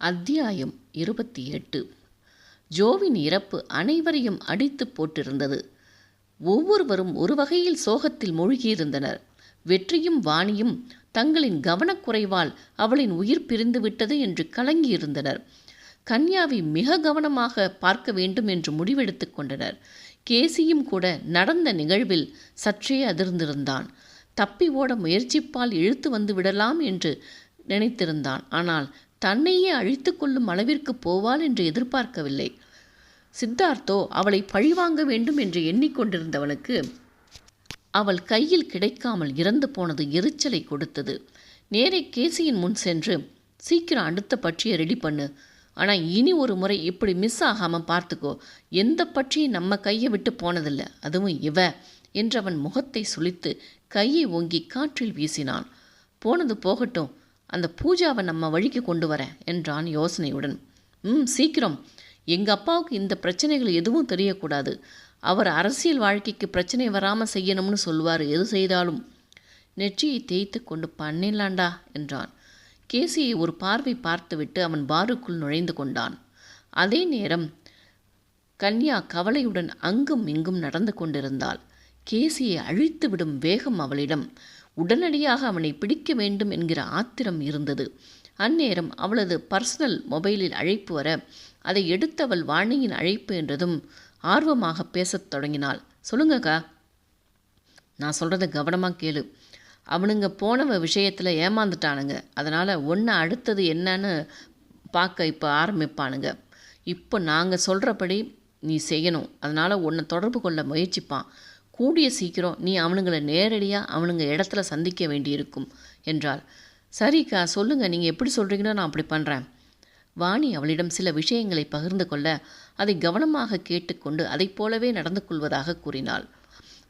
அத்தியாயம் இருபத்தி எட்டு. ஜோவின் இறப்பு அனைவரையும் அடித்து போட்டிருந்தது. ஒவ்வொருவரும் ஒரு வகையில் சோகத்தில் மூழ்கியிருந்தனர். வெற்றியும் வாணியும் தங்களின் கவனக்குறைவால் அவளின் உயிர் பிரிந்து விட்டது என்று கலங்கியிருந்தனர். கன்யாவை மிக கவனமாக பார்க்க வேண்டும் என்று முடிவெடுத்து கொண்டனர். கேசியும் கூட நடந்த நிகழ்வில் சற்றே அதிர்ந்திருந்தான். தப்பி ஓட முயற்சிப்பால் இழுத்து வந்து விடலாம் என்று நினைத்திருந்தான். ஆனால் தன்னையே அழித்து கொள்ளும் அளவிற்கு போவாள் என்று எதிர்பார்க்கவில்லை. சித்தார்த்தோ அவளை பழிவாங்க வேண்டும் என்று எண்ணிக்கொண்டிருந்தவனுக்கு அவள் கையில் கிடைக்காமல் இறந்து போனது எரிச்சலை கொடுத்தது. நேரே கேசியின் முன் சென்று சீக்கிரம் அடுத்த பட்சியை ரெடி பண்ணு. ஆனால் இனி ஒரு முறை இப்படி மிஸ் ஆகாமல் பார்த்துக்கோ. எந்த பட்சியும் நம்ம கையை விட்டு போனதில்லை. அதுவும் இவ என்றவன் முகத்தை சுழித்து கையை ஓங்கி காற்றில் வீசினான். போனது போகட்டும். அந்த பூஜாவை நம்ம வழிக்கு கொண்டு வரேன் என்றான் யோசனையுடன். ம் சீக்கிரம். எங்கள் அப்பாவுக்கு இந்த பிரச்சனைகள் எதுவும் தெரியக்கூடாது. அவர் அரசியல் வாழ்க்கைக்கு பிரச்சனை வராமல் செய்யணும்னு சொல்லுவார். எது செய்தாலும். நெற்றியை தேய்த்து கொண்டு பண்ணிடலாண்டா என்றான். கேசியை ஒரு பார்வை பார்த்துவிட்டு அவன் பாருக்குள் நுழைந்து கொண்டான். அதே நேரம் கன்யா கவலையுடன் அங்கும் இங்கும் நடந்து கொண்டிருந்தாள். கேசியை அழித்துவிடும் வேகம் அவளிடம். உடனடியாக அவனை பிடிக்க வேண்டும் என்கிற ஆத்திரம் இருந்தது. அந்நேரம் அவளது பர்சனல் மொபைலில் அழைப்பு வர அதை எடுத்தவள் வாணியின் அழைப்பு என்றதும் ஆர்வமாக பேசத் தொடங்கினாள். சொல்லுங்கக்கா நான் சொல்கிறத கவனமாக கேளு. அவனுங்க போனவ விஷயத்தில் ஏமாந்துட்டானுங்க. அதனால் ஒன்று அடுத்தது என்னன்னு பார்க்க இப்போ ஆரம்பிப்பானுங்க. இப்போ நாங்கள் சொல்கிறபடி நீ செய்யணும். அதனால் உன்னை தொடர்பு கொள்ள முயற்சிப்பான். கூடிய சீக்கிரம் நீ அவனுங்களை நேரடியாக அவனுங்க இடத்துல சந்திக்க வேண்டியிருக்கும் என்றாள். சரிக்கா சொல்லுங்கள் நீங்கள் எப்படி சொல்கிறீங்களோ நான் அப்படி பண்ணுறேன் வாணி அவளிடம் சில விஷயங்களை பகிர்ந்து கொள்ள அதை கவனமாக கேட்டுக்கொண்டு அதைப் போலவே நடந்து கொள்வதாக கூறினாள்.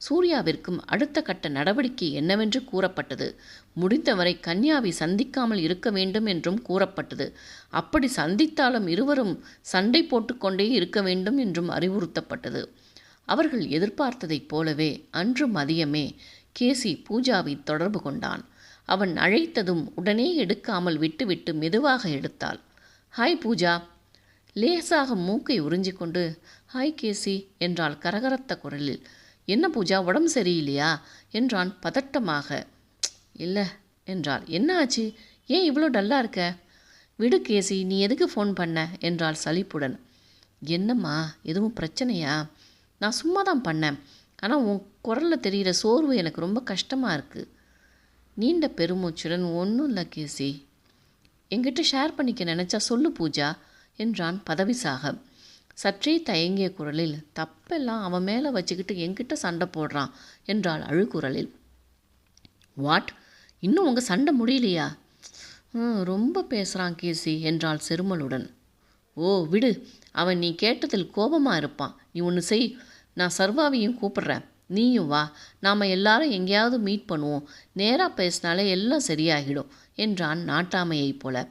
சூர்யாவிற்கும் அடுத்த கட்ட நடவடிக்கை என்னவென்று கூறப்பட்டது. முடிந்தவரை கன்யாவை சந்திக்காமல் இருக்க வேண்டும் என்றும் கூறப்பட்டது. அப்படி சந்தித்தாலும் இருவரும் சண்டை போட்டுக்கொண்டே இருக்க வேண்டும் என்றும் அறிவுறுத்தப்பட்டது. அவர்கள் எதிர்பார்த்ததைப் போலவே அன்று மதியமே கேசி பூஜாவை தொடர்பு கொண்டான். அவன் அழைத்ததும் உடனே எடுக்காமல் விட்டுவிட்டு மெதுவாக எடுத்தாள். ஹாய் பூஜா. லேசாக மூக்கை உறிஞ்சிக்கொண்டு ஹாய் கேசி என்றாள் கரகரத்த குரலில். என்ன பூஜா உடம்பு சரியில்லையா? என்றான் பதட்டமாக. இல்லை என்றாள். என்ன ஆச்சு? ஏன் இவ்வளோ டல்லாக இருக்க? விடு கேசி நீ எதுக்கு ஃபோன் பண்ண? என்றாள் சலிப்புடன். என்னம்மா எதுவும் பிரச்சனையா? நான் சும்மா தான் பண்ணேன். ஆனால் உன் குரலில் தெரிகிற சோர்வு எனக்கு ரொம்ப கஷ்டமாக இருக்குது நீண்ட பெருமூச்சுடன் ஒன்றும் இல்லை கேசி. என்கிட்ட ஷேர் பண்ணிக்க நினச்சா சொல்லு பூஜா என்றான் பதவிசாக சற்றே தயங்கிய குரலில் தப்பெல்லாம் அவன் மேலே வச்சுக்கிட்டு என்கிட்ட சண்டை போடுறான் என்றாள் அழுகுரலில். வாட் இன்னும் உங்கள் சண்டை முடியலையா? ரொம்ப பேசுகிறான் கேசி என்றாள் செருமலுடன். ஓ விடு. அவன் நீ கேட்டதில் கோபமாக இருப்பான். நீ ஒன்று செய். நான் சர்வாவையும் கூப்பிடுறேன். நீயும் வா. நாம் எல்லாரும் எங்கேயாவது மீட் பண்ணுவோம். நேராக பேசினாலே எல்லாம் சரியாகிடும் என்றான் நாட்டாமையைப் போல.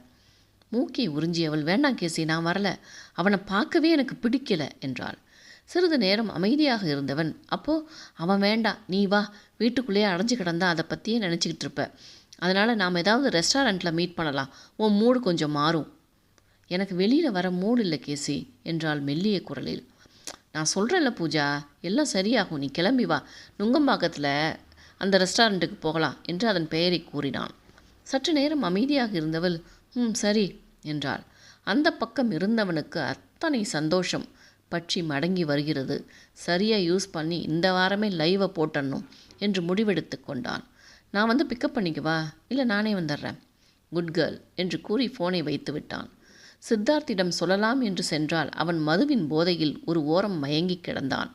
மூக்கை உறிஞ்சியவள் வேண்டாம் கேசி நான் வரல. அவனை பார்க்கவே எனக்கு பிடிக்கல என்றாள். சிறிது நேரம் அமைதியாக இருந்தவன் அப்போ அவன் வேண்டாம் நீ வா. வீட்டுக்குள்ளேயே அடைஞ்சு கிடந்தா அதை பற்றியே நினச்சிக்கிட்டு இருப்ப. அதனால் நாம் ஏதாவது ரெஸ்டாரண்ட்டில் மீட் பண்ணலாம். உன் மூடு கொஞ்சம் மாறும். எனக்கு வெளியில் வர மூடு இல்லை கேசி என்றாள் மெல்லிய குரலில். நான் சொல்கிறேன்ல பூஜா எல்லாம் சரியாகும் நீ கிளம்பி வா. நுங்கம்பாக்கத்தில் அந்த ரெஸ்டாரண்ட்டுக்கு போகலாம் என்று அதன் பெயரை கூறினான். சற்று நேரம் அமைதியாக இருந்தவள் ம் சரி என்றாள். அந்த பக்கம் இருந்தவனுக்கு அத்தனை சந்தோஷம் பற்றி மடங்கி வருகிறது. சரியாக யூஸ் பண்ணி இந்த வாரமே லைவை போட்டணும் என்று முடிவெடுத்து கொண்டான். நான் வந்து பிக்கப் பண்ணிக்கவா இல்லை நானே வந்துடுறேன் குட் கேர்ள் என்று கூறி ஃபோனை வைத்து விட்டான். சித்தார்த்திடம் சொல்லலாம் என்று சென்றால் அவன் மதுவின் போதையில் ஒரு ஓரம் மயங்கி கிடந்தான்.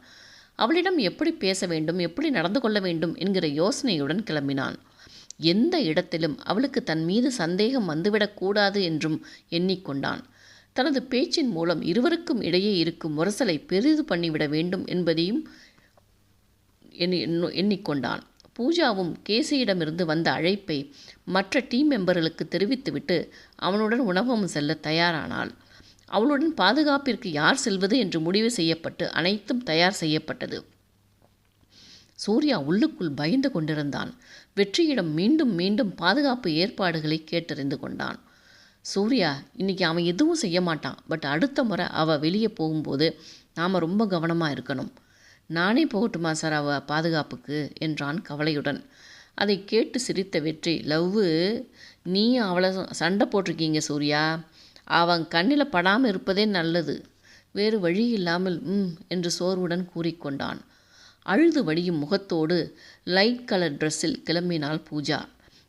அவளிடம் எப்படி பேச வேண்டும் எப்படி நடந்து கொள்ள வேண்டும் என்கிற யோசனையுடன் கிளம்பினான். எந்த இடத்திலும் அவளுக்கு தன் மீது சந்தேகம் வந்துவிடக்கூடாது என்றும் எண்ணிக்கொண்டான். தனது பேச்சின் மூலம் இருவருக்கும் இடையே இருக்கும் முரசலை பெரிது பண்ணிவிட வேண்டும் என்பதையும் எண்ணி எண்ணிக்கொண்டான். பூஜாவும் கேசியிடமிருந்து வந்த அழைப்பை மற்ற டீம் மெம்பர்களுக்கு தெரிவித்துவிட்டு அவனுடன் உணவகம் செல்ல தயாரானாள். அவளுடன் பாதுகாப்பிற்கு யார் செல்வது என்று முடிவு செய்யப்பட்டு அனைத்தும் தயார் செய்யப்பட்டது. சூர்யா உள்ளுக்குள் பயந்து கொண்டிருந்தான். வெற்றியிடம் மீண்டும் மீண்டும் பாதுகாப்பு ஏற்பாடுகளை கேட்டறிந்து கொண்டான். சூர்யா இன்னைக்கு அவன் எதுவும் செய்ய மாட்டான். பட் அடுத்த முறை அவள் வெளியே போகும்போது நாம் ரொம்ப கவனமாக இருக்கணும். நானே போகட்டுமா சார் அவ பாதுகாப்புக்கு? என்றான் கவலையுடன். அதை கேட்டு சிரித்த வெற்றி. லவ்வு நீ அவளை சண்டை போட்டிருக்கீங்க சூர்யா. அவன் கண்ணில் படாமல் இருப்பதே நல்லது. வேறு வழி இல்லாமல் ம் என்று சோர்வுடன் கூறிக்கொண்டான் அழுது வழியும் முகத்தோடு லைட் கலர் ட்ரெஸ்ஸில் கிளம்பினாள் பூஜா.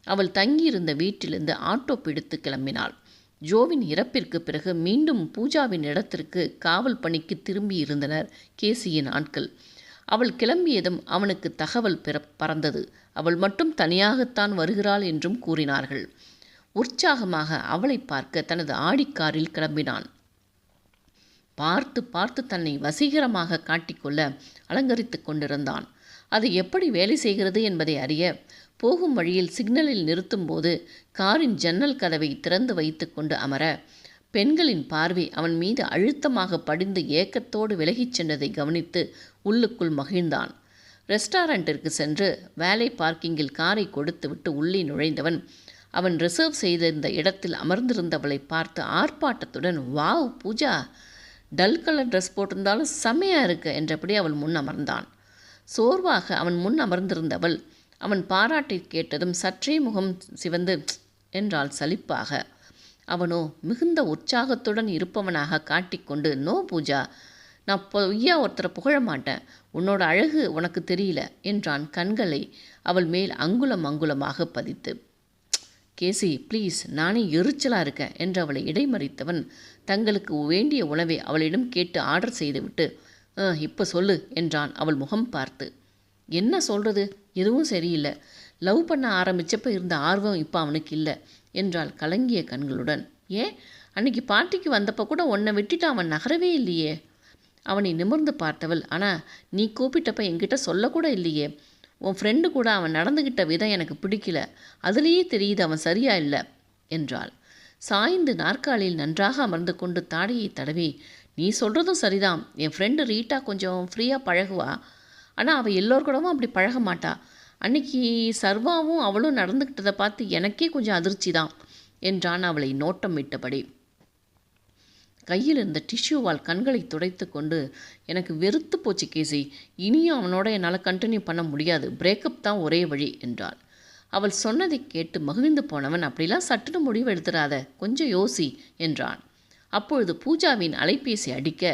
அவள் தங்கியிருந்த வீட்டிலிருந்து ஆட்டோ பிடித்து கிளம்பினாள். ஜோவின் இறப்பிற்கு பிறகு மீண்டும் பூஜாவின் இடத்திற்கு காவல் பணிக்கு திரும்பி இருந்தனர் கேசியின் ஆட்கள். அவள் கிளம்பியதும் அவனுக்கு தகவல் பிற பறந்தது. அவள் மட்டும் தனியாகத்தான் வருகிறாள் என்றும் கூறினார்கள். உற்சாகமாக அவளை பார்க்க தனது ஆடிக்காரில் கிளம்பினான். பார்த்து பார்த்து தன்னை வசீகரமாக காட்டிக்கொள்ள அலங்கரித்து கொண்டிருந்தான். அது எப்படி வேலை செய்கிறது என்பதை அறிய போகும் வழியில் சிக்னலில் நிறுத்தும்போது காரின் ஜன்னல் கதவை திறந்து வைத்துக்கொண்டு அமர பெண்களின் பார்வை அவன் மீது அழுத்தமாக படிந்து ஏக்கத்தோடு விலகிச் சென்றதை கவனித்து உள்ளுக்குள் மகிழ்ந்தான். ரெஸ்டாரண்ட்டிற்கு சென்று வேலை பார்க்கிங்கில் காரை கொடுத்துவிட்டு உள்ளே நுழைந்தவன் அவன் ரிசர்வ் செய்திருந்த இடத்தில் அமர்ந்திருந்தவளை பார்த்து ஆர்ப்பாட்டத்துடன் wow Pooja dull colour dress போட்டிருந்தாலும் செம்மையாக இருக்கு என்றபடி அவள் முன் அமர்ந்தான். சோர்வாக அவன் முன் அமர்ந்திருந்தவள் அவன் பாராட்டை கேட்டதும் சற்றே முகம் சிவந்து என்றால் என்றாள் சலிப்பாக. அவனோ மிகுந்த உற்சாகத்துடன் இருப்பவனாக காட்டிக்கொண்டு நோ பூஜா நான் பொய்யா ஒருத்தரை புகழ மாட்டேன். உன்னோட அழகு உனக்கு தெரியல என்றான் கண்களை அவள் மேல் அங்குலம் அங்குலமாக பதித்து. கேசி ப்ளீஸ் நானே எரிச்சலாக இருக்கேன் என்று அவளை இடைமறித்தவன் தங்களுக்கு வேண்டிய உணவை அவளிடம் கேட்டு ஆர்டர் செய்துவிட்டு "ஆ, இப்போ சொல்லு என்றான் அவள் முகம் பார்த்து. என்ன சொல்கிறது எதுவும் சரியில்லை. லவ் பண்ண ஆரம்பித்தப்போ இருந்த ஆர்வம் இப்போ அவனுக்கு இல்லை என்றாள் கலங்கிய கண்களுடன். ஏன் அன்னைக்கு பார்ட்டிக்கு வந்தப்போ கூட உன்னை விட்டுட்டு அவன் நகரவே இல்லையே? அவனை நிமிர்ந்து பார்த்தவள். ஆனால் நீ கூப்பிட்டப்ப என்கிட்ட சொல்லக்கூட இல்லையே. உன் ஃப்ரெண்டு கூட அவன் நடந்துக்கிட்ட விதம் எனக்கு பிடிக்கல. அதுலேயே தெரியுது அவன் சரியா இல்லை என்றாள். சாய்ந்து நாற்காலியில் நன்றாக அமர்ந்து கொண்டு தாடையை தடவி நீ சொல்கிறதும் சரிதான். என் ஃப்ரெண்டு ரீட்டா கொஞ்சம் ஃப்ரீயாக பழகுவா. ஆனால் அவள் எல்லோர் கூடவும் அப்படி பழக மாட்டாள் அன்னைக்கு சர்வாவும் அவளும் நடந்துக்கிட்டதை பார்த்து எனக்கே கொஞ்சம் அதிர்ச்சி தான் என்றான் அவளை நோட்டம் விட்டபடி கையில் இருந்த டிஷ்யூவால் கண்களை துடைத்து கொண்டு எனக்கு வெறுத்து போச்சு கேசி. இனியும் அவனோட என்னால் கண்டினியூ பண்ண முடியாது. பிரேக்கப் தான் ஒரே வழி என்றாள். அவள் சொன்னதை கேட்டு மகிழ்ந்து போனவன் அப்படிலாம் சட்டுன்னு முடிவு எடுத்துடாத கொஞ்சம் யோசி என்றான். அப்பொழுது பூஜாவின் அலைபேசி அடிக்க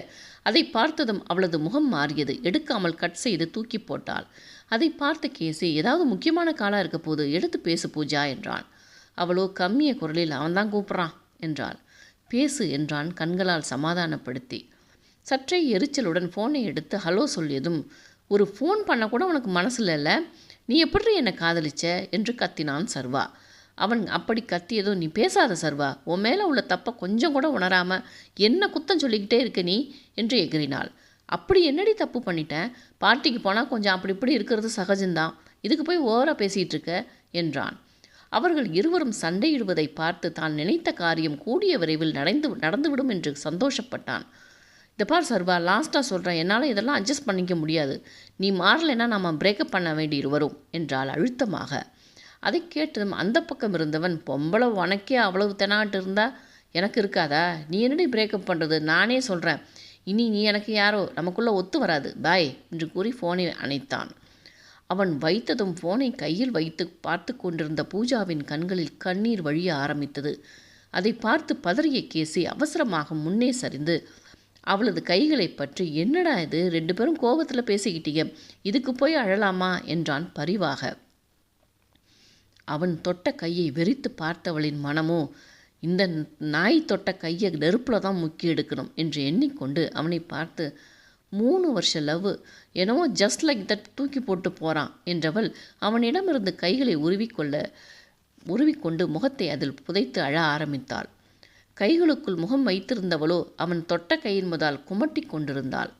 அதை பார்த்ததும் அவளது முகம் மாறியது. எடுக்காமல் கட் செய்து தூக்கி போட்டாள். அதை பார்த்த கேசி ஏதாவது முக்கியமான காலாக இருக்க போது எடுத்து பேசு பூஜா என்றான் அவளோ கம்மிய குரலில் அவன்தான் கூப்பிட்றான் என்றாள். பேசு என்றான் கண்களால் சமாதானப்படுத்தி. சற்றே எரிச்சலுடன் ஃபோனை எடுத்து ஹலோ சொல்லியதும் ஒரு ஃபோன் பண்ண கூட உனக்கு மனசில் இல்லை. நீ எப்படி என்னை காதலிச்ச? என்று கத்தினான் சர்வா. அவன் அப்படி கத்தியதும் நீ பேசாத சர்வா உன் மேலே உள்ள தப்பை கொஞ்சம் கூட உணராம என்ன குத்தம் சொல்லிக்கிட்டே இருக்க நீ? என்று எகிறினாள். அப்படி என்னடி தப்பு பண்ணிட்டேன் பார்ட்டிக்கு போனால் கொஞ்சம் அப்படி இப்படி இருக்கிறது சகஜம்தான். இதுக்கு போய் ஓவராக பேசிகிட்டு இருக்க? என்றான். அவர்கள் இருவரும் சண்டையிடுவதை பார்த்து தான் நினைத்த காரியம் கூடிய விரைவில் நடந்து நடந்துவிடும் என்று சந்தோஷப்பட்டான். இந்த பார் சர்வா லாஸ்ட்டாக சொல்கிறேன் என்னால் இதெல்லாம் அட்ஜஸ்ட் பண்ணிக்க முடியாது. நீ மாறலைன்னா நாம் பிரேக்கப் பண்ண வேண்டி வரும் என்றால் அழுத்தமாக. அதை கேட்டதும் அந்த பக்கம் இருந்தவன் பொம்பளை உனக்கே அவ்வளவு தெனாட்டு இருந்தா எனக்கு இருக்காதா? நீ என்னடி பிரேக்கப் பண்ணுறது நானே சொல்கிறேன் இனி நீ எனக்கு யாரோ? நமக்குள்ளே ஒத்து வராது. பாய் என்று கூறி ஃபோனை அணைத்தான். அவன் வைத்ததும் ஃபோனை கையில் வைத்து பார்த்து கொண்டிருந்த பூஜாவின் கண்களில் கண்ணீர் வழிய ஆரம்பித்தது. அதை பார்த்து பதறிய கேசி அவசரமாக முன்னே சரிந்து அவளது கைகளை பற்றி என்னடா இது? ரெண்டு பேரும் கோபத்தில் பேசிக்கிட்டீங்க. இதுக்கு போய் அழலாமா? என்றான் பரிவாக. அவன் தொட்ட கையை வெறித்து பார்த்தவளின் மனமோ இந்த நாய் தொட்ட கையை நெருப்பில் தான் முக்கி எடுக்கணும் என்று எண்ணிக்கொண்டு அவனை பார்த்து மூணு வருஷ லவ். என்னவோ ஜஸ்ட் லைக் தட் தூக்கி போட்டு போகிறான் என்றவள் அவனிடமிருந்து கைகளை உருவிக்கொள்ள உருவிக்கொண்டு முகத்தை அதில் புதைத்து அழ ஆரம்பித்தாள். கைகளுக்குள் முகம் வைத்திருந்தவளோ அவன் தொட்ட கையின் முதல் குமட்டி கொண்டிருந்தாள்.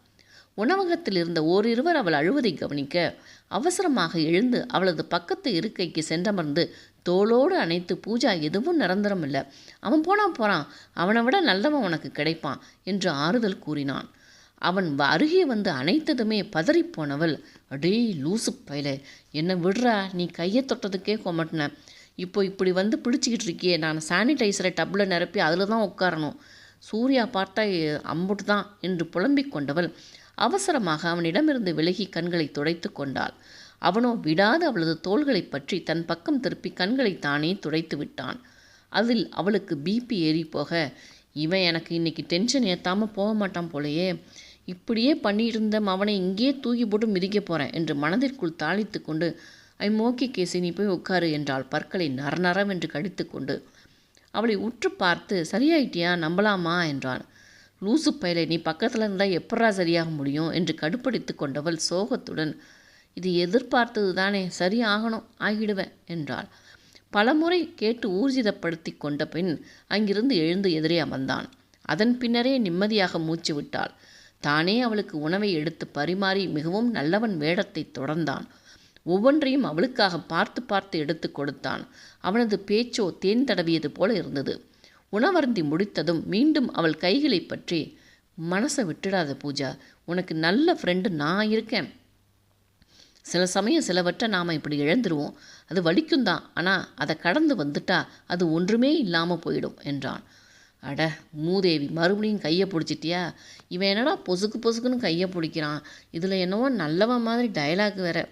உணவகத்தில் இருந்த ஓரிருவர் அவள் அழுவதை கவனிக்க அவசரமாக எழுந்து அவளது பக்கத்து இருக்கைக்கு சென்றமர்ந்து தோளோடு அணைத்து பூஜா எதுவும் நிரந்தரம் இல்லை அவன் போனா போறான். அவனை விட நல்லவன் உனக்கு கிடைப்பான் என்று ஆறுதல் கூறினான். அவன் வ- அருகே வந்து அணைத்ததுமே பதறிப்போனவள் அடே லூசு பயலே. என்னை விடுறா? நீ கையை தொட்டதுக்கே கொமட்டின. இப்போ இப்படி வந்து பிடிச்சிக்கிட்டு இருக்கியே. நான் சானிடைசரை டப்பில் நிரப்பி அதில் தான் உட்காரணும். சூர்யா பார்த்தா அம்புட்டு தான் என்று புலம்பிக் கொண்டவள் அவசரமாக அவனிடமிருந்து விலகி கண்களை துடைத்து கொண்டாள். அவனோ விடாது அவளது தோள்களைப் பற்றி தன் பக்கம் திருப்பி கண்களை தானே துடைத்து விட்டான். அதில் அவளுக்கு பிபி ஏறி போக இவன் எனக்கு இன்னைக்கு டென்ஷன் ஏற்றாமல் போக மாட்டான் போலயே. இப்படியே பண்ணியிருந்த அவனை இங்கேயே தூக்கி போட்டு மிதிக்க போகிறேன் என்று மனதிற்குள் தாளித்து கொண்டு ஐ மோக்கி கேசி நீ போய் உட்காரு என்றாள் பற்களை நரநரவென்று கடித்து கொண்டு. அவளை உற்று பார்த்து சரியாயிட்டியா? நம்பலாமா? என்றான். லூசு பயலை நீ பக்கத்தில் இருந்தால் எப்படா சரியாக முடியும் என்று கடுப்படித்து கொண்டவள் சோகத்துடன் இது எதிர்பார்த்தது தானே சரியாகணும் ஆகிடுவேன் என்றாள். பலமுறை கேட்டு ஊர்ஜிதப்படுத்தி கொண்ட பின் அங்கிருந்து எழுந்து எதிரே அமர்ந்தான். அதன் பின்னரே நிம்மதியாக மூச்சு விட்டாள். தானே அவளுக்கு உணவை எடுத்து பரிமாறி மிகவும் நல்லவன் வேடத்தை தொடர்ந்தான். ஒவ்வொன்றையும் அவளுக்காக பார்த்து பார்த்து எடுத்து கொடுத்தான். அவனது பேச்சோ தேன் தடவியது போல இருந்தது. உணவருந்தி முடித்ததும் மீண்டும் அவள் கைகளை பற்றி மனசை விட்டுடாத பூஜா உனக்கு நல்ல ஃப்ரெண்டு நான் இருக்கேன். சில சமயம் சிலவற்றை நாம் இப்படி இழந்துருவோம். அது வலிக்கும் தான். ஆனால் அதை கடந்து வந்துட்டா அது ஒன்றுமே இல்லாமல் போயிடும் என்றான். அட மூதேவி மறுபடியும் கையை பிடிச்சிட்டியா? இவன் என்னடா பொசுக்கு பொசுக்குன்னு கையை பிடிக்கிறான். இதில் என்னவோ நல்லவன் மாதிரி டயலாக் வேறு.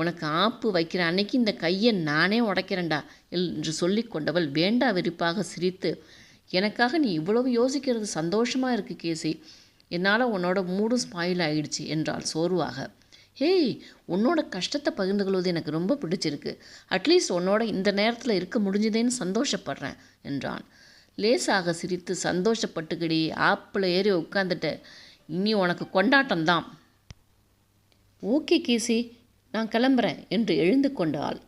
உனக்கு ஆப்பு வைக்கிற அன்னைக்கு இந்த கையை நானே உடைக்கிறேன்டா என்று சொல்லி கொண்டவள் வேண்டா வெறுப்பாக சிரித்து எனக்காக நீ இவ்வளவு யோசிக்கிறது சந்தோஷமாக இருக்கு கேசி. என்னால் உன்னோட மூடும் ஸ்பாயில் ஆயிடுச்சு என்றாள் சோர்வாக. ஹேய் உன்னோட கஷ்டத்தை பகிர்ந்து கொள்வது எனக்கு ரொம்ப பிடிச்சிருக்கு. அட்லீஸ்ட் உன்னோட இந்த நேரத்தில் இருக்க முடிஞ்சதேன்னு சந்தோஷப்படுறேன் என்றான். லேசாக சிரித்து சந்தோஷப்பட்டுக்கிடி ஆப்பில் ஏறி உட்காந்துட்ட இனி உனக்கு கொண்டாட்டம் தான் ஓகே கேசி. நான் கிளம்புறேன் என்று எழுந்து கொண்டாள்.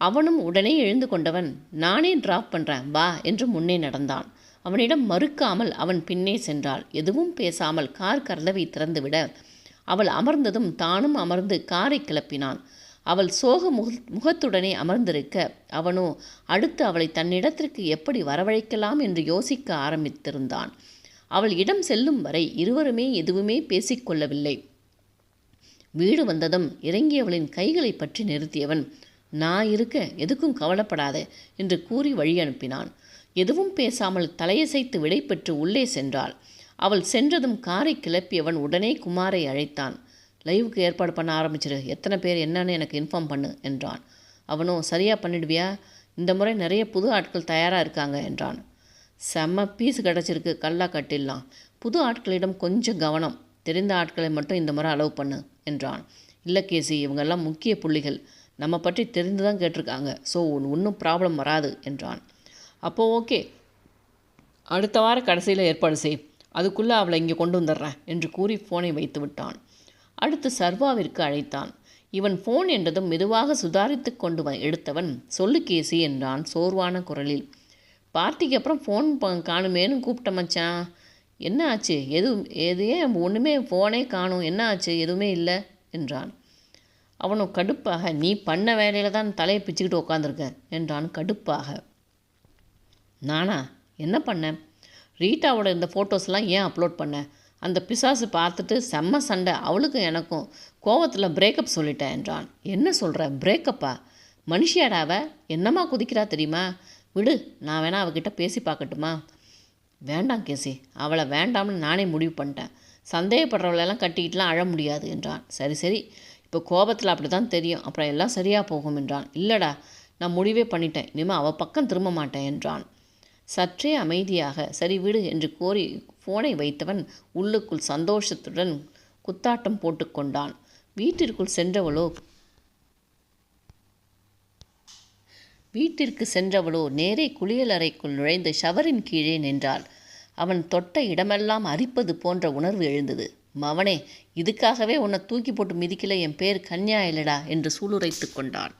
அவனும் உடனே எழுந்து கொண்டவன் நானே டிராப் பண்ணுறேன் வா என்று முன்னே நடந்தான். அவனிடம் மறுக்காமல் அவன் பின்னே சென்றாள். எதுவும் பேசாமல் கார் கதவை திறந்துவிட அவள் அமர்ந்ததும் தானும் அமர்ந்து காரை கிளப்பினான். அவள் சோக முக முகத்துடனே அமர்ந்திருக்க அவனோ அடுத்து அவளை தன்னிடத்திற்கு எப்படி வரவழைக்கலாம்? என்று யோசிக்க ஆரம்பித்திருந்தான். அவள் இடம் செல்லும் வரை இருவருமே எதுவுமே பேசிக்கொள்ளவில்லை. வீடு வந்ததும் இறங்கியவளின் கைகளை பற்றி நிறுத்தியவன் நான் இருக்க எதுக்கும் கவலைப்படாத என்று கூறி வழி அனுப்பினான். எதுவும் பேசாமல் தலையசைத்து விடைபெற்று உள்ளே சென்றாள். அவள் சென்றதும் காரை கிளப்பியவன் உடனே குமாரை அழைத்தான். லைவுக்கு ஏற்பாடு பண்ண ஆரம்பிச்சிரு. எத்தனை பேர் என்னன்னு எனக்கு இன்ஃபார்ம் பண்ணு என்றான். அவனோ சரியாக பண்ணிடுவியா? இந்த முறை நிறைய புது ஆட்கள் தயாராக இருக்காங்க என்றான். செம்ம பீஸ் கிடச்சிருக்கு. கல்லா கட்டிடலாம். புது ஆட்களிடம் கொஞ்சம் கவனம். தெரிந்த ஆட்களை மட்டும் இந்த முறை அலோவ் பண்ணு என்றான். இல்லை கேசி இவங்கெல்லாம் முக்கிய புள்ளிகள். நம்ம பற்றி தெரிந்து தான் கேட்டிருக்காங்க ஸோ ஒன்றும் ப்ராப்ளம் வராது என்றான். அப்போ ஓகே அடுத்த வார கடைசியில் ஏற்பாடு செய். அதுக்குள்ளே அவளை இங்கே கொண்டு வந்துடுறேன் என்று கூறி ஃபோனை வைத்து விட்டான். அடுத்து சர்வாவிற்கு அழைத்தான். இவன் ஃபோன் என்றதும் மெதுவாக சுதாரித்து கொண்டு வ- எடுத்தவன் சொல்லு கேசி என்றான் சோர்வான குரலில். பார்ட்டிக்கு அப்புறம் ஃபோன் காணுமேன்னு கூப்பிட்ட மச்சான். என்ன ஆச்சு எதுவும் எது ஏன் ஒன்றுமே ஃபோனே காணும்? என்ன ஆச்சு எதுவுமே இல்லை என்றான். அவனும் கடுப்பாக நீ பண்ண வேலையில் தான் தலையை பிச்சுக்கிட்டு உட்காந்துருக்க என்றான் கடுப்பாக. நானா? என்ன பண்ணேன் ரீட்டாவோட இந்த ஃபோட்டோஸ்லாம் ஏன் அப்லோட் பண்ணேன் அந்த பிசாசு பார்த்துட்டு செம்ம சண்டை அவளுக்கும் எனக்கும். கோவத்தில் பிரேக்கப் சொல்லிட்டேன் என்றான். என்ன சொல்கிற பிரேக்கப்பா மனுஷியாடாவ என்னம்மா குதிக்கிறா தெரியுமா? விடு நான் வேணா அவகிட்ட பேசி பார்க்கட்டுமா? வேண்டாம் கேசி அவளை வேண்டாம்னு நானே முடிவு பண்ணிட்டேன். சந்தேகப்படுறவளெல்லாம் கட்டிக்கிட்டுலாம் அழ முடியாது என்றான். சரி சரி. இப்போ கோபத்தில் அப்படி தான் தெரியும். அப்புறம் எல்லாம் சரியாக போகும் என்றான். இல்லைடா நான் முடிவே பண்ணிட்டேன். இனிமேல் அவள் பக்கம் திரும்ப மாட்டேன் என்றான். சற்றே அமைதியாக சரி விடு என்று கோரி ஃபோனை வைத்தவன் உள்ளுக்குள் சந்தோஷத்துடன் குத்தாட்டம் போட்டுக்கொண்டான் வீட்டிற்குள் சென்றவளோ வீட்டிற்கு சென்றவளோ நேரே குளியலறைக்குள் நுழைந்து ஷவரின் கீழே நின்றாள். அவன் தொட்ட இடமெல்லாம் அரிப்பது போன்ற உணர்வு எழுந்தது. மவனே இதுக்காகவே உன்னை தூக்கி போட்டு மிதிக்கல என் பேர் கன்யா இல்லடா என்று சூளுரைத்து கொண்டான்.